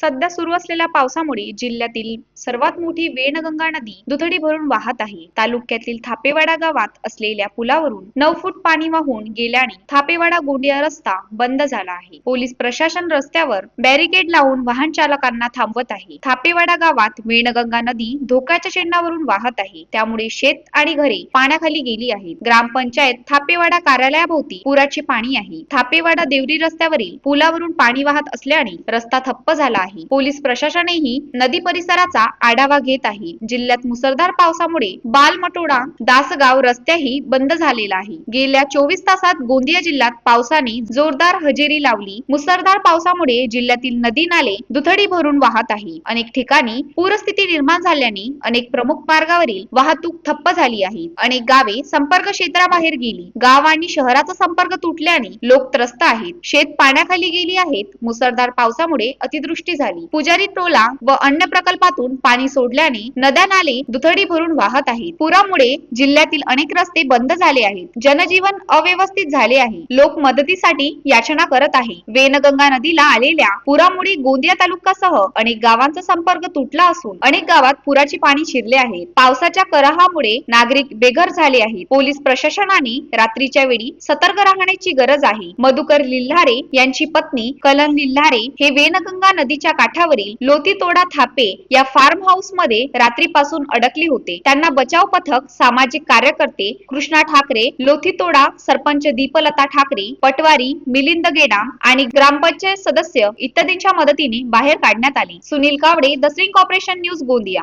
सध्या सुरू असलेल्या पावसामुळे जिल्ह्यातील सर्वात मोठी वेणगंगा नदी दुथडी भरून वाहत आहे. तालुक्यातील थापेवाडा गावात असलेल्या पुलावरून नऊ फूट पाणी वाहून गेल्याने थापेवाडा गोंदिया रस्ता बंद झाला आहे. पोलीस प्रशासन रस्त्यावर बॅरिकेड लावून वाहन चालकांना थांबवत आहे. थापेवाडा गावात वेणगंगा नदी धोक्याच्या चिन्हावरून वाहत आहे. त्यामुळे शेत आणि घरे पाण्याखाली गेली आहेत. ग्रामपंचायत थापेवाडा कार्यालयाभोवती पुराचे पाणी आहे. थापेवाडा देवरी रस्त्यावरील पुलावरून पाणी वाहत असल्याने रस्ता थप्प झाला आहे. पोलीस प्रशासनही नदी परिसराचा आढावा घेत आहे. जिल्ह्यात मुसळधार पावसामुळे बालमटोडा दासगाव रस्त्याही बंद झालेला आहे. गेल्या चोवीस तासात गोंदिया जिल्ह्यात पावसाने जोरदार हजेरी लावली. मुसळधार पावसामुळे जिल्ह्यातील नदी नाले दुथडी भरून वाहत आहे. अनेक ठिकाणी पूरस्थिती निर्माण झाल्याने अनेक प्रमुख मार्गावरील वाहतूक ठप्प झाली आहे. अनेक गावे संपर्क क्षेत्राबाहेर गेली. गाव आणि शहराचा संपर्क तुटल्याने लोक त्रस्त आहेत. शेत पाण्याखाली गेली आहेत. मुसळधार पावसामुळे अतिवृष्टी झाली. पुजारी टोला व अन्य प्रकल्पातून पाणी सोडल्याने नद्या नाले दुथडी भरून वाहत आहेत. पुरामुळे जिल्ह्यातील अनेक रस्ते बंद झाले आहेत. जनजीवन अव्यवस्थित झाले आहे. लोक मदतीसाठी याचना करत आहे. वेनगंगा नदीला आलेल्या पुरामुळे गोंदिया तालुक्यासह अनेक गावांचा संपर्क तुटला असून अनेक गावात पुराचे पाणी शिरले आहेत पावसाच्या कराहामुळे नागरिक बेघर झाले आहेत. पोलीस प्रशासनाने रात्रीच्या वेळी सतर्क राहण्याची गरज आहे. मधुकर लिल्हारे यांची पत्नी कलन लिल्हारे हे वेनगंगा नदीच्या नदीच्या काठावरील लोतीतोडा थापे या फार्म हाऊसमध्ये रात्रीपासून अडकले होते. त्यांना बचाव पथक सामाजिक कार्यकर्ते कृष्णा ठाकरे लोथीतोडा सरपंच दीपलता ठाकरे पटवारी मिलिंद गेडा आणि ग्रामपंचायत सदस्य इत्यादींच्या मदतीने बाहेर काढण्यात आली. Sunil Kawade the string corporation news Gondia.